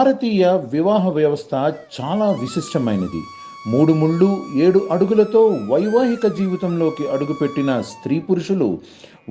భారతీయ వివాహ వ్యవస్థ చాలా విశిష్టమైనది. మూడు ముళ్ళు ఏడు అడుగులతో వైవాహిక జీవితంలోకి అడుగుపెట్టిన స్త్రీ పురుషులు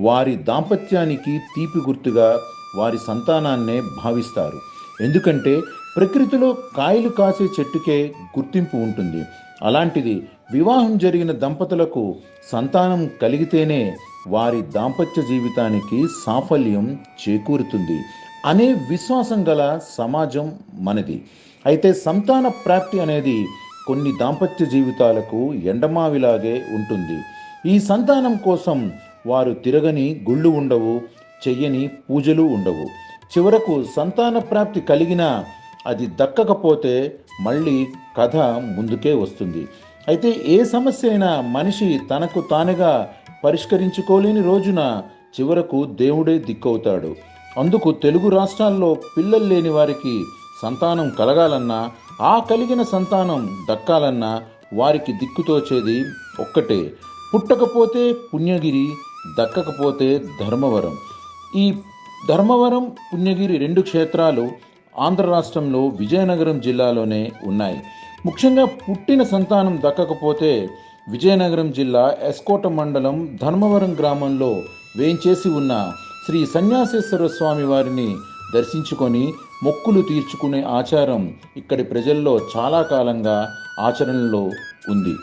వారి దాంపత్యానికి తీపి గుర్తుగా వారి సంతానాన్నే భావిస్తారు. ఎందుకంటే ప్రకృతిలో కాయలు కాసే చెట్టుకే గుర్తింపు ఉంటుంది. అలాంటిది వివాహం జరిగిన దంపతులకు సంతానం కలిగితేనే వారి దాంపత్య జీవితానికి సాఫల్యం చేకూరుతుంది. అనే విశ్వాసం గల సమాజం మనది. అయితే సంతాన ప్రాప్తి అనేది కొన్ని దాంపత్య జీవితాలకు ఎండమావిలాగే ఉంటుంది. ఈ సంతానం కోసం వారు తిరగని గుళ్ళు ఉండవు చెయ్యని పూజలు ఉండవు. చివరకు సంతాన ప్రాప్తి కలిగినా అది దక్కకపోతే మళ్ళీ కథ ముందుకే వస్తుంది. అయితే ఏ సమస్య అయినా మనిషి తనకు తానుగా పరిష్కరించుకోలేని రోజున చివరకు దేవుడే దిక్కవుతాడు. అందుకు తెలుగు రాష్ట్రాల్లో పిల్లలు లేని వారికి సంతానం కలగాలన్నా ఆ కలిగిన సంతానం దక్కాలన్నా వారికి దిక్కుతోచేది ఒక్కటే. పుట్టకపోతే పుణ్యగిరి దక్కకపోతే ధర్మవరం. ఈ ధర్మవరం పుణ్యగిరి రెండు క్షేత్రాలు ఆంధ్ర రాష్ట్రంలో విజయనగరం జిల్లాలోనే ఉన్నాయి. ముఖ్యంగా పుట్టిన సంతానం దక్కకపోతే విజయనగరం జిల్లా ఎస్కోట మండలం ధర్మవరం గ్రామంలో వేయించేసి ఉన్న శ్రీ సన్యాసేశ్వర స్వామి వారిని దర్శించుకొని మొక్కులు తీర్చుకునే ఆచారం ఇక్కడి ప్రజల్లో చాలా కాలంగా ఆచరణలో ఉంది.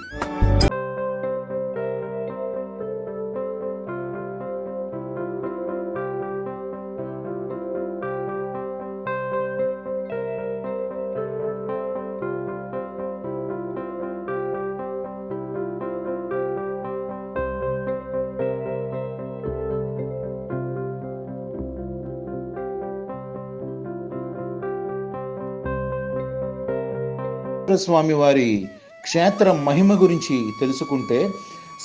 స్వామి వారి క్షేత్ర మహిమ గురించి తెలుసుకుంటే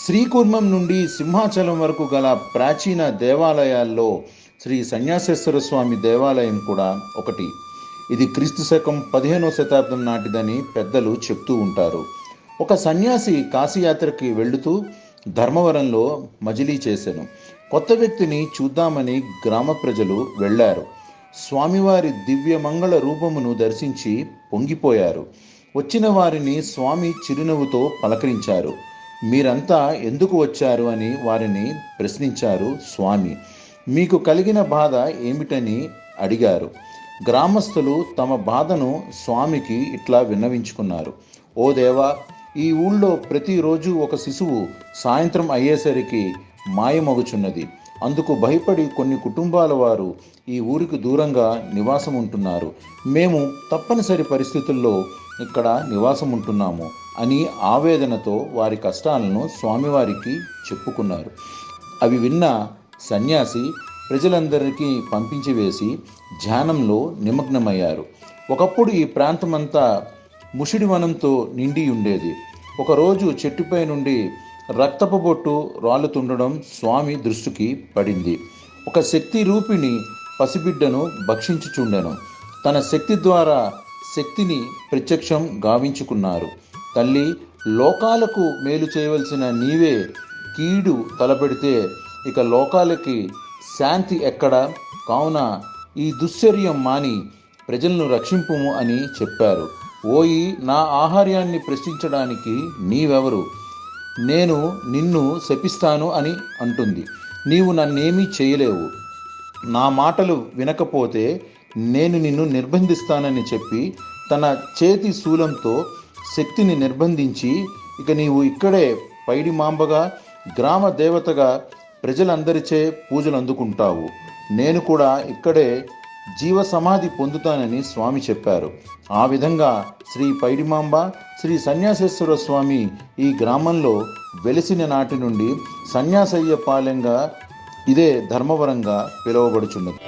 శ్రీకుర్మం నుండి సింహాచలం వరకు గల ప్రాచీన దేవాలయాల్లో శ్రీ సన్యాసేశ్వర స్వామి దేవాలయం కూడా ఒకటి. ఇది క్రీస్తు శకం పదిహేనో శతాబ్దం నాటిదని పెద్దలు చెప్తూ ఉంటారు. ఒక సన్యాసి కాశీయాత్రకి వెళుతూ ధర్మవరంలో మజిలీ చేశాను. కొత్త వ్యక్తిని చూద్దామని గ్రామ ప్రజలు వెళ్ళారు స్వామివారి దివ్య మంగళ రూపమును దర్శించి పొంగిపోయారు. వచ్చిన వారిని స్వామి చిరునవ్వుతో పలకరించారు. మీరంతా ఎందుకు వచ్చారు? అని వారిని ప్రశ్నించారు స్వామి. మీకు కలిగిన బాధ ఏమిటని? అడిగారు. గ్రామస్తులు తమ బాధను స్వామికి ఇట్లా విన్నవించుకున్నారు. ఓ దేవా ఈ ఊళ్ళో ప్రతిరోజు ఒక శిశువు సాయంత్రం అయ్యేసరికి మాయమగుచున్నది. అందుకు భయపడి కొన్ని కుటుంబాల వారు ఈ ఊరికి దూరంగా నివాసం ఉంటున్నారు మేము తప్పనిసరి పరిస్థితుల్లో ఇక్కడ నివాసం ఉంటున్నాము అని ఆవేదనతో వారి కష్టాలను స్వామివారికి చెప్పుకున్నారు. అవి విన్న సన్యాసి ప్రజలందరికీ పంపించి వేసి ధ్యానంలో నిమగ్నమయ్యారు. ఒకప్పుడు ఈ ప్రాంతమంతా ముషిడి వనంతో నిండి ఉండేది. ఒకరోజు చెట్టుపై నుండి రక్తపు బొట్టు రాలుతుండడం స్వామి దృష్టికి పడింది. ఒక శక్తి రూపిణి పసిబిడ్డను భక్షించుచుండెను. తన శక్తి ద్వారా శక్తిని ప్రత్యక్షం గావించుకున్నారు. తల్లి లోకాలకు మేలు చేయవలసిన నీవే కీడు తలపెడితే ఇక లోకాలకి శాంతి ఎక్కడ? కావున ఈ దుశ్చర్యం మాని ప్రజలను రక్షింపుము అని చెప్పారు. ఓయి నా ఆహార్యాన్ని ప్రశ్నించడానికి నీవెవరు? నేను నిన్ను శపిస్తాను అని అంటుంది. నీవు నన్నేమీ చేయలేవు. నా మాటలు వినకపోతే నేను నిన్ను నిర్బంధిస్తానని చెప్పి తన చేతి శూలంతో శక్తిని నిర్బంధించి ఇక నీవు ఇక్కడే పైడి మాంబగా గ్రామ దేవతగా ప్రజలందరిచే పూజలు అందుకుంటావు. నేను కూడా ఇక్కడే జీవ సమాధి పొందుతానని స్వామి చెప్పారు. ఆ విధంగా శ్రీ పైడిమాంబ శ్రీ సన్యాసేశ్వర స్వామి ఈ గ్రామంలో వెలిసిన నాటి నుండి సన్యాసయ్య పాలెంగా ఇదే ధర్మవరంగా పిలువబడుచున్నది.